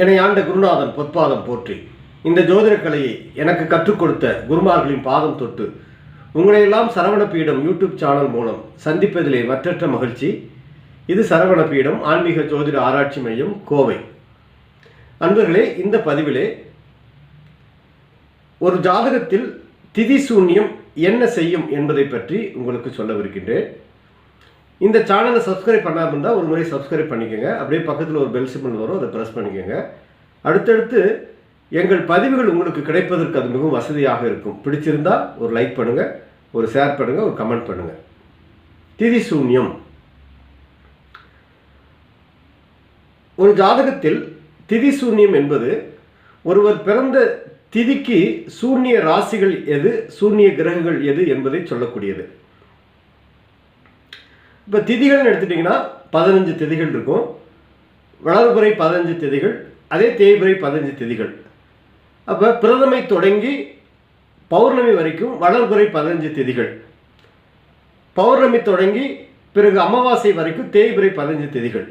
என்னை ஆண்ட குருநாதன் பொற்பாதம் போற்றி. இந்த ஜோதிட கலையை எனக்கு கற்றுக் கொடுத்த குருமார்களின் பாதம் தொட்டு உங்களையெல்லாம் சரவண பீடம் யூடியூப் சேனல் மூலம் சந்திப்பதிலே மற்றற்ற மகிழ்ச்சி. இது சரவண பீடம் ஆன்மீக ஜோதிட ஆராய்ச்சி மையம் கோவை. அன்பர்களே இந்த பதிவிலே ஒரு ஜாதகத்தில் திதி சூன்யம் என்ன செய்யும் என்பதை பற்றி உங்களுக்கு சொல்லவிருக்கின்றேன். இந்த சேனலை சப்ஸ்கிரைப் பண்ணாமல் இருந்தால் ஒரு முறை சப்ஸ்கிரைப் பண்ணிக்கோங்க. அப்படியே பக்கத்தில் ஒரு பெல் சிம்பிள் வரும் அதை ப்ரெஸ் பண்ணிக்கோங்க. அடுத்தடுத்து எங்கள் பதிவுகள் உங்களுக்கு கிடைப்பதற்கு அது மிகவும் வசதியாக இருக்கும். பிடிச்சிருந்தா ஒரு லைக் பண்ணுங்கள் ஒரு ஷேர் பண்ணுங்கள் ஒரு கமெண்ட் பண்ணுங்கள் திதி சூன்யம். ஒரு ஜாதகத்தில் திதி சூன்யம் என்பது ஒருவர் பிறந்த திதிக்கு சூன்ய ராசிகள் எது சூன்ய கிரகங்கள் எது என்பதை சொல்லக்கூடியது. இப்போ திதிகள்னு எடுத்துட்டிங்கன்னா பதினஞ்சு திதிகள் இருக்கும். வளர்புரை பதினஞ்சு திதிகள் அதே தேய்பிறை பதினஞ்சு திதிகள். அப்போ பிரதமை தொடங்கி பௌர்ணமி வரைக்கும் வளர்புரை பதினஞ்சு திதிகள். பௌர்ணமி தொடங்கி பிறகு அமாவாசை வரைக்கும் தேய்பிறை பதினஞ்சு திதிகள்.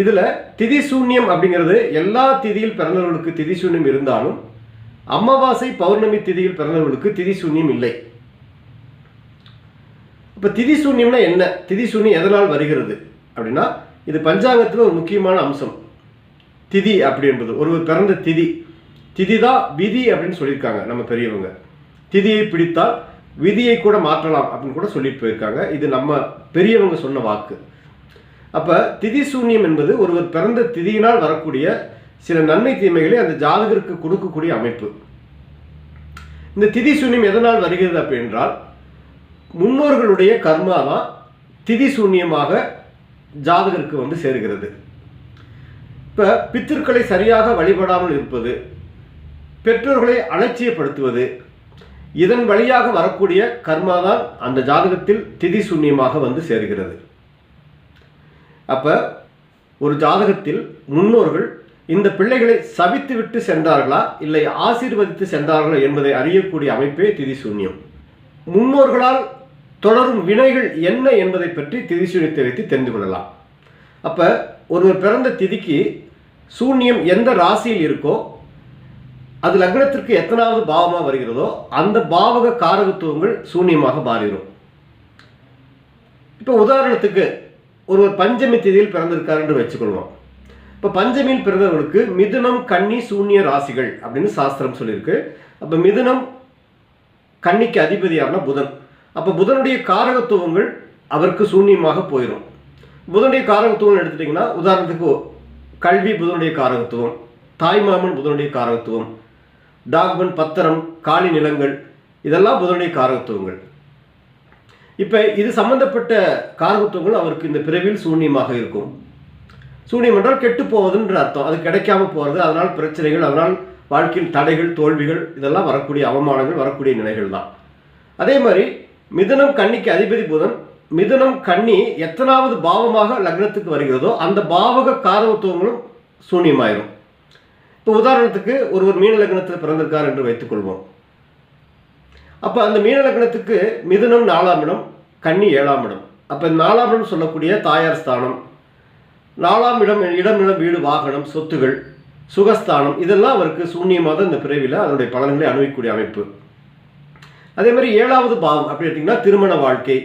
இதில் திதி சூன்யம் அப்படிங்கிறது எல்லா திதியில் பிறந்தவர்களுக்கு திதி சூன்யம் இருந்தாலும் அமாவாசை பௌர்ணமி திதியில் பிறந்தவர்களுக்கு திதி சூன்யம் இல்லை. இப்போ திதி சூன்யம்னா என்ன? திதி சூன்யம் எதனால் வருகிறது? அப்படின்னா இது பஞ்சாங்கத்தில் ஒரு முக்கியமான அம்சம். திதி அப்படி என்பது. ஒருவர் பிறந்த திதி. திதி தான் விதி அப்படின்னு சொல்லியிருக்காங்க நம்ம பெரியவங்க. திதியை பிடித்தால் விதியை கூட மாற்றலாம் அப்படின்னு கூட சொல்லிட்டு போயிருக்காங்க. இது நம்ம பெரியவங்க சொன்ன வாக்கு. அப்போ திதி சூன்யம் என்பது ஒருவர் பிறந்த திதியினால் வரக்கூடிய சில நன்மை தீமைகளை அந்த ஜாதகருக்கு கொடுக்கக்கூடிய அமைப்பு. இந்த திதி சூன்யம் எதனால் வருகிறது அப்படி என்றால் முன்னோர்களுடைய கர்மா தான் திதி சூன்யமாக ஜாதகருக்கு வந்து சேருகிறது. இப்போ பித்திருக்களை சரியாக வழிபடாமல் இருப்பது பெற்றோர்களை அலட்சியப்படுத்துவது இதன் வழியாக வரக்கூடிய கர்மா தான் அந்த ஜாதகத்தில் திதி சூன்யமாக வந்து சேர்கிறது. அப்போ ஒரு ஜாதகத்தில் முன்னோர்கள் இந்த பிள்ளைகளை சபித்து விட்டு சென்றார்களா இல்லை ஆசீர்வதித்து சென்றார்களா என்பதை அறியக்கூடிய அமைப்பே திதி சூன்யம். முன்னோர்களால் தொடரும் வினைகள் என்ன என்பதை பற்றி திதி சூன்யத்தை வைத்து தெரிந்து கொள்ளலாம். அப்போ ஒருவர் பிறந்த திதிக்கு சூன்யம் எந்த ராசியில் இருக்கோ அது லக்னத்திற்கு எத்தனாவது பாவமாக வருகிறதோ அந்த பாவக காரகத்துவங்கள் சூன்யமாக மாறிடும் இப்போ உதாரணத்துக்கு ஒருவர் பஞ்சமி திதியில் பிறந்திருக்கார் என்று வச்சுக்கொள்வோம். இப்போ பஞ்சமியில் பிறந்தவர்களுக்கு மிதுனம் கன்னி சூன்ய ராசிகள் அப்படின்னு சாஸ்திரம் சொல்லியிருக்கு. அப்போ மிதுனம் கன்னிக்கு அதிபதியான புதன். அப்போ புதனுடைய காரகத்துவங்கள் அவருக்கு சூன்யமாக போயிடும் புதனுடைய காரகத்துவம் எடுத்துட்டிங்கன்னா உதாரணத்துக்கு கல்வி புதனுடைய காரகத்துவம் தாய்மாமன் புதனுடைய காரகத்துவம் டாக்மன் பத்திரம் காலி நிலங்கள் இதெல்லாம் புதனுடைய காரகத்துவங்கள். இப்போ இது சம்பந்தப்பட்ட காரகத்துவங்கள் அவருக்கு இந்த பிறவியில் சூன்யமாக இருக்கும். சூன்யம் என்றால் கெட்டு போவதுன்ற அர்த்தம். அது கிடைக்காம போகிறது அதனால் பிரச்சனைகள் அதனால் வாழ்க்கையில் தடைகள் தோல்விகள் இதெல்லாம் வரக்கூடிய அவமானங்கள் வரக்கூடிய நிலைகள் தான் அதே மாதிரி மிதுனம் கன்னிக்கு அதிபதி புதன் மிதுனம் கன்னி எத்தனாவது பாவமாக லக்னத்துக்கு வருகிறதோ அந்த பாவக காரவத்துவங்களும் சூன்யமாயிரும். இப்போ உதாரணத்துக்கு ஒருவர் மீன லக்னத்தில் பிறந்திருக்கார் என்று வைத்துக்கொள்வோம். அப்போ அந்த மீன லக்னத்துக்கு மிதுனம் நாலாம் இடம் கன்னி ஏழாம் இடம். அப்போ நாலாம் இடம் சொல்லக்கூடிய தாயார் ஸ்தானம் நாலாம் இடம் இடம் இடம் வீடு வாகனம் சொத்துகள் சுகஸ்தானம் இதெல்லாம் அவருக்கு சூன்யமாக இந்த பிறவியில் அதனுடைய பலன்களை அணுகக்கூடிய அமைப்பு. அதே மாதிரி ஏழாவது பாவம் அப்படி எடுத்திங்கன்னா திருமண வாழ்க்கை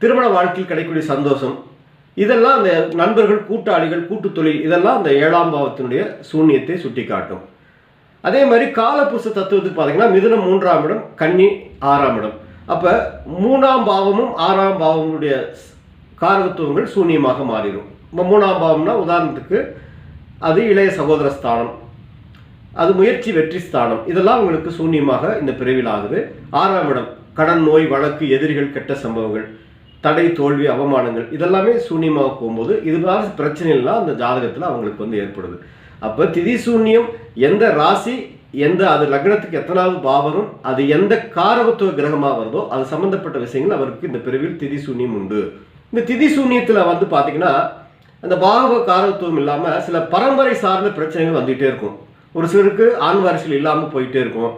திருமண வாழ்க்கையில் கிடைக்கக்கூடிய சந்தோஷம் இதெல்லாம் அந்த நண்பர்கள் கூட்டாளிகள் கூட்டு தொழில் இதெல்லாம் அந்த ஏழாம் பாவத்தினுடைய சூன்யத்தை சுட்டி காட்டும் அதே மாதிரி காலபுருஷ தத்துவத்துக்கு பார்த்தீங்கன்னா மிதுனம் மூன்றாம் இடம் கன்னி ஆறாம் இடம். அப்போ மூணாம் பாவமும் ஆறாம் பாவமுடைய காரகத்துவங்கள் சூன்யமாக மாறிடும். மூணாம் பாவம்னா உதாரணத்துக்கு அது இளைய சகோதர ஸ்தானம் அது முயற்சி வெற்றி ஸ்தானம். இதெல்லாம் உங்களுக்கு சூன்யமாக இந்த பிரிவில் ஆகுது. ஆறாம் இடம் கடன் நோய் வழக்கு எதிரிகள் கெட்ட சம்பவங்கள் தடை தோல்வி அவமானங்கள் இதெல்லாமே சூன்யமாக போகும்போது இதனால பிரச்சனைகள்லாம் அந்த ஜாதகத்தில் அவங்களுக்கு வந்து ஏற்படுது. அப்போ திதி சூன்யம் எந்த ராசி எந்த அது லக்னத்துக்கு எத்தனாவது பாவரும் அது எந்த காரகத்துவ கிரகமாக வருதோ அது சம்பந்தப்பட்ட விஷயங்கள் அவருக்கு இந்த பிரிவில் திதி சூன்யம் உண்டு. இந்த திதி சூன்யத்தில் வந்து பார்த்தீங்கன்னா அந்த பாகவ காரகத்துவம் இல்லாமல் சில பரம்பரை சார்ந்த பிரச்சனைகள் வந்துகிட்டே இருக்கும். ஒரு சிலருக்கு ஆண் வாரிசுகள் இல்லாமல் போயிட்டே இருக்கும்.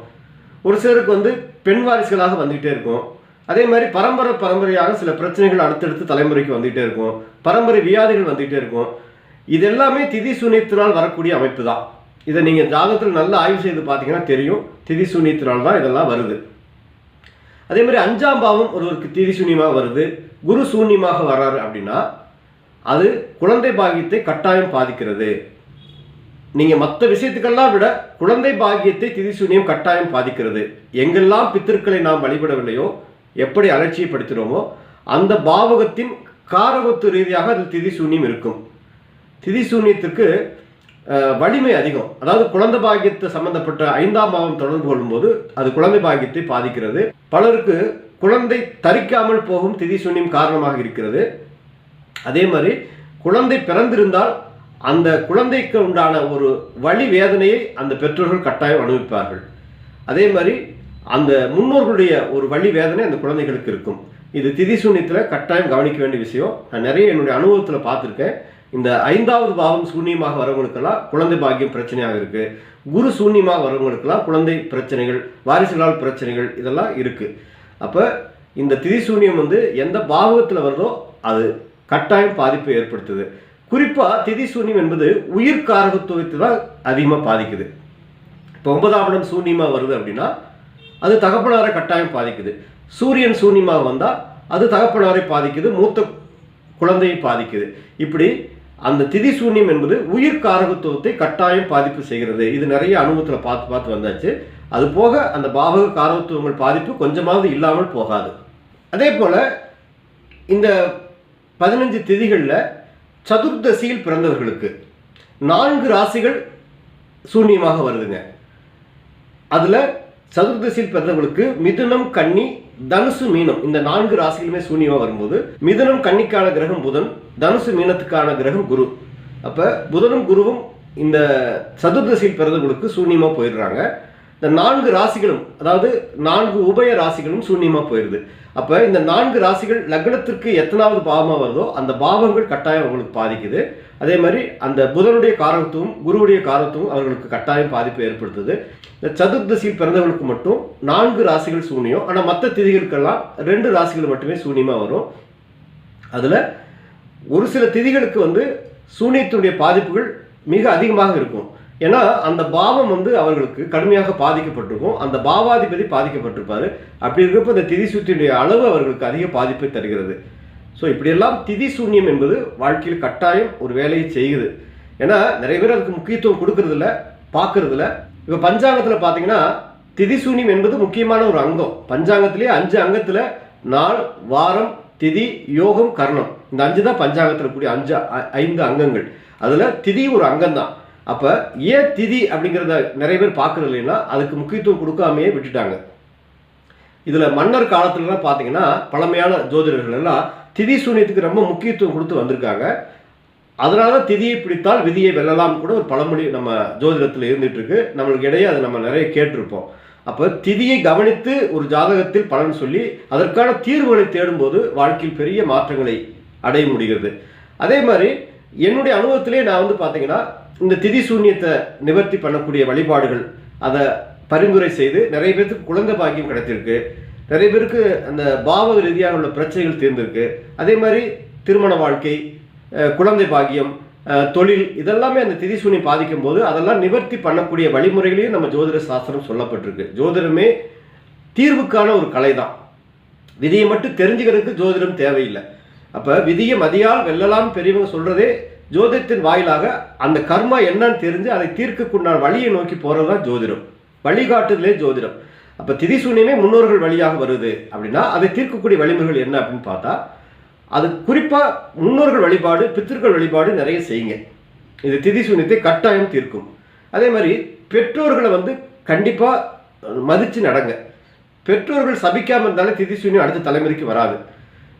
ஒரு சிலருக்கு வந்து பெண் வாரிசுகளாக வந்துகிட்டே இருக்கும். அதே மாதிரி பரம்பரை பரம்பரையாக சில பிரச்சனைகள் அடுத்தடுத்து தலைமுறைக்கு வந்துகிட்டே இருக்கும். பரம்பரை வியாதிகள் வந்துகிட்டே இருக்கும். இது எல்லாமே திதி சூனியத்தினால் வரக்கூடிய அமைப்பு தான். இதை நீங்கள் ஜாதகத்தில் நல்லா ஆய்வு செய்து பார்த்தீங்கன்னா தெரியும். திதி சூனியத்தினால் தான் இதெல்லாம் வருது. அதே மாதிரி அஞ்சாம் பாவம் ஒருவருக்கு திதி சூன்யமாக வருது. குரு சூன்யமாக வர்றாரு அப்படின்னா அது குழந்தை பாகியத்தை கட்டாயம் பாதிக்கிறது. நீங்கள் மற்ற விஷயத்துக்கெல்லாம் விட குழந்தை பாகியத்தை திதி சூன்யம் கட்டாயம் பாதிக்கிறது. எங்கெல்லாம் பித்திருக்களை நாம் வழிபடவில்லையோ எப்படி அலட்சியப்படுத்துகிறோமோ அந்த பாவகத்தின் காரகத்து ரீதியாக அது திதி சூன்யம் இருக்கும். திதி சூன்யத்திற்கு வலிமை அதிகம். அதாவது குழந்தை பாகியத்தை சம்பந்தப்பட்ட ஐந்தாம் பாவம் தொடர்பு கொள்ளும்போது அது குழந்தை பாகியத்தை பாதிக்கிறது. பலருக்கு குழந்தை தரிக்காமல் போகும் திதி சூன்யம் காரணமாக இருக்கிறது. அதே மாதிரி குழந்தை பிறந்திருந்தால் அந்த குழந்தைக்கு உண்டான ஒரு வழி வேதனையை அந்த பெற்றோர்கள் கட்டாயம் அனுபவிப்பார்கள். அதே மாதிரி அந்த முன்னோர்களுடைய ஒரு வழி வேதனை அந்த குழந்தைகளுக்கு இருக்கும். இது திதி சூன்யத்தில் கட்டாயம் கவனிக்க வேண்டிய விஷயம். நான் நிறைய என்னுடைய அனுபவத்தில் பார்த்துருக்கேன். இந்த ஐந்தாவது பாவம் சூன்யமாக வரவங்களுக்கெல்லாம் குழந்தை பாக்கியம் பிரச்சனையாக இருக்கு. குரு சூன்யமாக வரவங்களுக்கெல்லாம் குழந்தை பிரச்சனைகள் வாரிசுகளால் பிரச்சனைகள் இதெல்லாம் இருக்கு. அப்போ இந்த திதி சூன்யம் வந்து எந்த பாவகத்தில் வருதோ அது கட்டாயம் பாதிப்பை ஏற்படுத்துது. குறிப்பாக திதி சூன்யம் என்பது உயிர் காரகத்துவத்தை தான் அதிகமாக பாதிக்குது. இப்போ ஒன்பதாம் இடம் சூன்யமாக வருது அப்படின்னா அது தகப்பனாரை கட்டாயம் பாதிக்குது. சூரியன் சூன்யமாக வந்தால் அது தகப்பனாரை பாதிக்குது மூத்த குழந்தையை பாதிக்குது. இப்படி அந்த திதி சூன்யம் என்பது உயிர் காரகத்துவத்தை கட்டாயம் பாதிப்பு செய்கிறது. இது நிறைய அனுபவத்தில் பார்த்து பார்த்து வந்தாச்சு. அது போக அந்த பாவக காரகத்துவங்கள் பாதிப்பு கொஞ்சமாவது இல்லாமல் போகாது. அதே போல் இந்த பதினஞ்சு திதிகளில் சதுர்தசியில் பிறந்தவர்களுக்கு நான்கு ராசிகள் சூன்யமாக வருதுங்க. அதில் சதுர்தசியில் பிறந்தவர்களுக்கு மிதுனம் கன்னி தனுசு மீனம் இந்த நான்கு ராசிகளுமே சூன்யமாக வரும்போது மிதுனம் கன்னிக்கான கிரகம் புதன் தனுசு மீனத்துக்கான கிரகம் குரு. அப்போ புதனும் குருவும் இந்த சதுர்தசியில் பிறந்தவர்களுக்கு சூன்யமாக போயிடுறாங்க. இந்த நான்கு ராசிகளும் அதாவது நான்கு உபய ராசிகளும் சூன்யமாக போயிடுது அப்போ இந்த நான்கு ராசிகள் லக்னத்திற்கு எத்தனாவது பாவமாக வருதோ அந்த பாவங்கள் கட்டாயம் அவங்களுக்கு பாதிக்குது. அதே மாதிரி அந்த புதனுடைய காரகத்துவம் குருவுடைய காரகத்துவம் அவர்களுக்கு கட்டாயம் பாதிப்பு ஏற்படுத்துது. இந்த சதுர்தசியில் பிறந்தவர்களுக்கு மட்டும் நான்கு ராசிகள் சூனியம். ஆனால் மற்ற திதிகளுக்கெல்லாம் ரெண்டு ராசிகள் மட்டுமே சூனியமாக வரும். அதில் ஒரு சில திதிகளுக்கு வந்து சூனியத்தினுடைய பாதிப்புகள் மிக அதிகமாக இருக்கும். ஏன்னா அந்த பாவம் வந்து அவர்களுக்கு கடுமையாக பாதிக்கப்பட்டிருக்கும். அந்த பாவாதிபதி பாதிக்கப்பட்டிருப்பார். அப்படி இருக்கிறப்ப இந்த திதி சூத்தியினுடைய அளவு அவர்களுக்கு அதிக பாதிப்பை தருகிறது. ஸோ இப்படியெல்லாம் திதி சூன்யம் என்பது வாழ்க்கையில் கட்டாயம் ஒரு வேலையை செய்யுது. ஏன்னா நிறைய பேர் அதுக்கு முக்கியத்துவம் கொடுக்கறதில்ல பார்க்கறதில்ல. இப்போ பஞ்சாங்கத்தில் பார்த்தீங்கன்னா திதி சூன்யம் என்பது முக்கியமான ஒரு அங்கம். பஞ்சாங்கத்திலேயே அஞ்சு அங்கத்தில் நாள் வாரம் திதி யோகம் கர்ணம். இந்த அஞ்சு தான் பஞ்சாங்கத்தில் கூடிய அஞ்சு ஐந்து அங்கங்கள். அதில் திதி ஒரு அங்கம் தான் அப்போ ஏன் திதி அப்படிங்கிறத நிறைய பேர் பார்க்கறது இல்லைன்னா அதுக்கு முக்கியத்துவம் கொடுக்காமையே விட்டுட்டாங்க. இதில் மன்னர் காலத்துலலாம் பார்த்தீங்கன்னா பழமையான ஜோதிடர்கள் எல்லாம் திதி சூன்யத்துக்கு ரொம்ப முக்கியத்துவம் கொடுத்து வந்திருக்காங்க. அதனால தான் திதியை பிடித்தால் விதியை வெல்லலாம் கூட ஒரு பழமொழி நம்ம ஜோதிடத்தில் இருந்துகிட்ருக்கு. நம்மளுக்கு இடையே அதை நம்ம நிறைய கேட்டிருப்போம். அப்போ திதியை கவனித்து ஒரு ஜாதகத்தில் பலன் சொல்லி அதற்கான தீர்வுகளை தேடும்போது வாழ்க்கையில் பெரிய மாற்றங்களை அடைய முடிகிறது. அதே மாதிரி என்னுடைய அனுபவத்திலே நான் வந்து பார்த்தீங்கன்னா இந்த திதி சூன்யத்தை நிவர்த்தி பண்ணக்கூடிய வழிபாடுகள் அதை பரிந்துரை செய்து நிறைய பேருக்கு குழந்தை பாக்கியம் கிடைத்திருக்கு. நிறைய பேருக்கு அந்த பாவ ரீதியாக உள்ள பிரச்சனைகள் தீர்ந்திருக்கு. அதே மாதிரி திருமண வாழ்க்கை குழந்தை பாக்கியம் தொழில் இதெல்லாமே அந்த திதி சூன்யம் பாதிக்கும் போது அதெல்லாம் நிவர்த்தி பண்ணக்கூடிய வழிமுறைகளையும் நம்ம ஜோதிட சாஸ்திரம் சொல்லப்பட்டிருக்கு. ஜோதிடமே தீர்வுக்கான ஒரு கலை தான் விதியை மட்டும் தெரிஞ்சுக்கிறதுக்கு ஜோதிடம் தேவையில்லை. அப்போ விதியை மதியால் வெல்லலாம் பெரியவங்க சொல்றதே ஜோதிடத்தின் வாயிலாக அந்த கர்மா என்னன்னு தெரிஞ்சு அதை தீர்க்கக்குண்டான வழியை நோக்கி போகிறது தான் ஜோதிடம். வழிகாட்டுதலே ஜோதிடம். அப்போ திதி சூன்யமே முன்னோர்கள் வழியாக வருது அப்படின்னா அதை தீர்க்கக்கூடிய வழிமுறைகள் என்ன அப்படின்னு பார்த்தா அது குறிப்பாக முன்னோர்கள் வழிபாடு பித்திருக்கள் வழிபாடு நிறைய செய்யுங்க. இது திதி சூன்யத்தை கட்டாயம் தீர்க்கும். அதே மாதிரி பெற்றோர்களை வந்து கண்டிப்பாக மதித்து நடங்க. பெற்றோர்கள் சபிக்காமல் இருந்தாலே திதி சூன்யம் அடுத்த தலைமுறைக்கு வராது.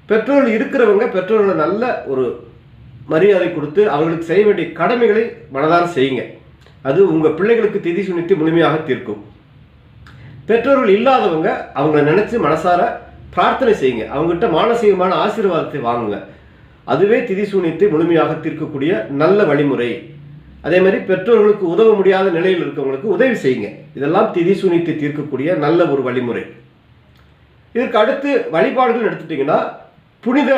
பெற்றோர்கள் இருக்கிறவங்க பெற்றோர்களை நல்ல ஒரு மரியாதை கொடுத்து அவர்களுக்கு செய்ய வேண்டிய கடமைகளை மனதார செய்யுங்க. அது உங்கள் பிள்ளைகளுக்கு திதி சுனித்து முழுமையாக தீர்க்கும். பெற்றோர்கள் இல்லாதவங்க அவங்கள நினச்சி மனசார பிரார்த்தனை செய்யுங்க. அவங்ககிட்ட மானசீகமான ஆசீர்வாதத்தை வாங்குங்க. அதுவே திதி சூன்யத்தை முழுமையாக தீர்க்கக்கூடிய நல்ல வழிமுறை. அதே மாதிரி பெற்றோர்களுக்கு உதவ முடியாத நிலையில் இருக்கவங்களுக்கு உதவி செய்யுங்க. இதெல்லாம் திதி சூன்யத்தை தீர்க்கக்கூடிய நல்ல ஒரு வழிமுறை. இதற்கு அடுத்து வழிபாடுகள் எடுத்துட்டிங்கன்னா புனித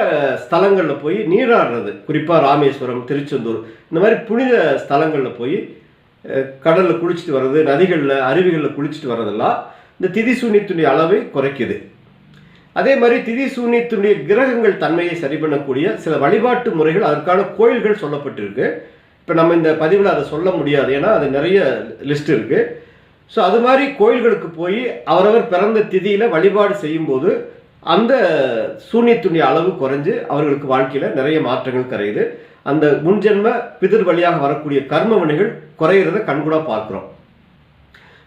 ஸ்தலங்களில் போய் நீராடுறது. குறிப்பாக ராமேஸ்வரம் திருச்செந்தூர் இந்த மாதிரி புனித ஸ்தலங்களில் போய் கடலில் குளிச்சுட்டு வர்றது நதிகளில் அருவிகளில் குளிச்சுட்டு வர்றதெல்லாம் இந்த திதி சூன்யத்துடைய அளவை குறைக்குது. அதே மாதிரி திதி சூன்யத்தினுடைய கிரகங்கள் தன்மையை சரி பண்ணக்கூடிய சில வழிபாட்டு முறைகள் அதற்கான கோயில்கள் சொல்லப்பட்டிருக்கு. இப்போ நம்ம இந்த பதிவில் அதை சொல்ல முடியாது. ஏன்னா அது நிறைய லிஸ்ட் இருக்குது ஸோ அது மாதிரி கோயில்களுக்கு போய் அவரவர் பிறந்த திதியில் வழிபாடு செய்யும்போது அந்த சூன்யத்துடைய அளவு குறைஞ்சு அவர்களுக்கு வாழ்க்கையில் நிறைய மாற்றங்கள் கரையுது. அந்த முன்ஜென்ம பிதிர் வழியாக வரக்கூடிய கர்ம வினைகள் குறையிறத கண்கூடாக பார்க்குறோம்.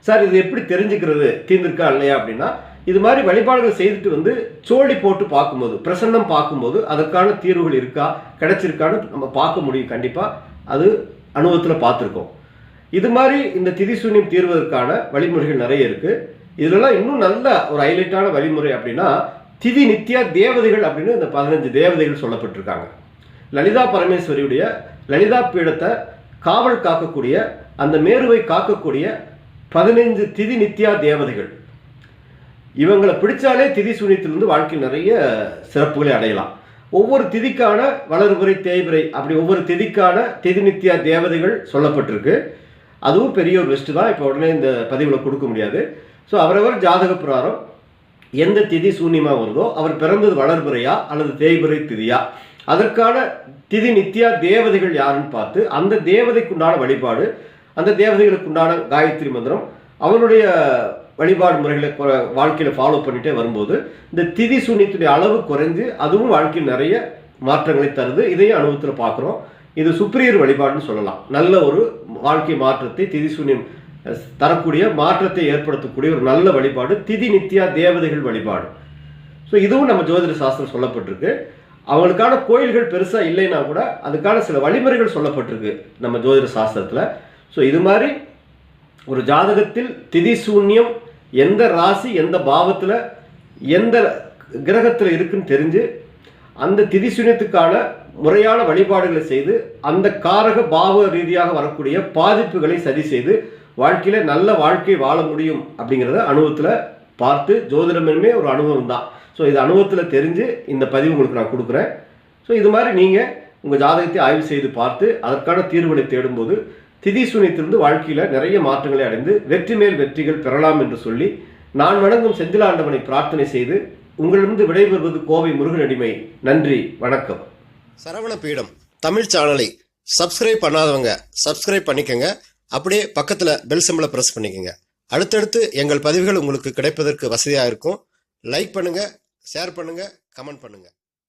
சார் இது எப்படி தெரிஞ்சுக்கிறது? தீர்ந்திருக்கா இல்லையா அப்படின்னா இது மாதிரி வழிபாடுகள் செய்துட்டு வந்து சோழி போட்டு பார்க்கும்போது பிரசன்னம் பார்க்கும்போது அதற்கான தீர்வுகள் இருக்கா கிடைச்சிருக்கான்னு நம்ம பார்க்க முடியும் கண்டிப்பாக அது அனுபவத்தில் பார்த்துருக்கோம். இது மாதிரி இந்த திதிசூன்யம் தீர்வதற்கான வழிமுறைகள் நிறைய இருக்குது இதுலலாம் இன்னும் நல்ல ஒரு ஹைலைட்டான வழிமுறை அப்படின்னா திதி நித்யா தேவதைகள் அப்படின்னு இந்த பதினஞ்சு தேவதைகள் சொல்லப்பட்டிருக்காங்க. லலிதா பரமேஸ்வரியுடைய லலிதா பீடத்தை காவல் காக்கக்கூடிய அந்த மேருவை காக்கக்கூடிய பதினைஞ்சு திதி நித்யா தேவதைகள். இவங்களை பிடிச்சாலே திதி சூனியத்திலிருந்து வாழ்க்கையில் நிறைய சிறப்புகளை அடையலாம். ஒவ்வொரு திதிக்கான வளர்புரை தேய்பிரை அப்படி ஒவ்வொரு திதிக்கான திதி நித்யா தேவதைகள் சொல்லப்பட்டிருக்கு. அதுவும் பெரிய ஒரு லிஸ்ட்டு தான். இப்போ உடனே இந்த பதிவில் கொடுக்க முடியாது. ஸோ அவரவர் ஜாதக பிரகாரம் எந்த திதி சூன்யமாக வருதோ அவர் பிறந்தது வளர்பிறையா அல்லது தேய்பிறை திதியா? அதற்கான திதி நித்யா தேவதைகள் யாருன்னு பார்த்து அந்த தேவதைக்குண்டான வழிபாடு அந்த தேவதைகளுக்குண்டான காயத்ரி மந்திரம் அவருடைய வழிபாடு முறைகளை வாழ்க்கையில் ஃபாலோ பண்ணிட்டே வரும்போது இந்த திதி சூன்யத்துடைய அளவு குறைஞ்சு அதுவும் வாழ்க்கையில் நிறைய மாற்றங்களை தருது. இதையும் அனுபவத்தில் பார்க்குறோம். இது சுப்ரியர் வழிபாடுன்னு சொல்லலாம். நல்ல ஒரு வாழ்க்கை மாற்றத்தை திதி சூன்யம் தரக்கூடிய மாற்றத்தை ஏற்படுத்தக்கூடிய ஒரு நல்ல வழிபாடு திதி நித்யா தேவதைகள் வழிபாடு. ஸோ இதுவும் நம்ம ஜோதிட சாஸ்திரம் சொல்லப்பட்டிருக்கு. அவங்களுக்கான கோயில்கள் பெருசாக இல்லைன்னா கூட அதுக்கான சில வழிமுறைகள் சொல்லப்பட்டிருக்கு நம்ம ஜோதிட சாஸ்திரத்தில். ஸோ இது மாதிரி ஒரு ஜாதகத்தில் திதி சூன்யம் எந்த ராசி எந்த பாவத்தில் எந்த கிரகத்தில் இருக்குன்னு தெரிஞ்சு அந்த திதி சூன்யத்துக்கான முறையான வழிபாடுகளை செய்து அந்த காரக பாவ ரீதியாக வரக்கூடிய பாதிப்புகளை சரி செய்து வாழ்க்கையில் நல்ல வாழ்க்கை வாழ முடியும் அப்படிங்கிறத அனுபவத்தில் பார்த்து ஜோதிடமே ஒரு அனுபவம் தான். ஸோ இது அனுபவத்தில் தெரிஞ்சு இந்த பதிவு உங்களுக்கு நான் கொடுக்குறேன். ஸோ இது மாதிரி நீங்கள் உங்கள் ஜாதகத்தை ஆய்வு செய்து பார்த்து அதற்கான தீர்வுகளை தேடும்போது திதி சூனியத்திலிருந்து வாழ்க்கையில் நிறைய மாற்றங்களை அடைந்து வெற்றி மேல் வெற்றிகள் பெறலாம் என்று சொல்லி நான் வணங்கும் செந்திலாண்டவனை பிரார்த்தனை செய்து உங்களிடமிருந்து விடைபெறுவது கோவை முருகனடிமை நன்றி வணக்கம். சரவண பீடம் தமிழ் சேனலை சப்ஸ்கிரைப் பண்ணாதவங்க சப்ஸ்கிரைப் பண்ணிக்கங்க. அப்படியே பக்கத்தில் பெல் சிம்பலை ப்ரெஸ் பண்ணிக்கோங்க. அடுத்தடுத்து எங்கள் பதிவுகள் உங்களுக்கு கிடைப்பதற்கு வசதியாக இருக்கும். லைக் பண்ணுங்கள் ஷேர் பண்ணுங்கள் கமெண்ட் பண்ணுங்கள்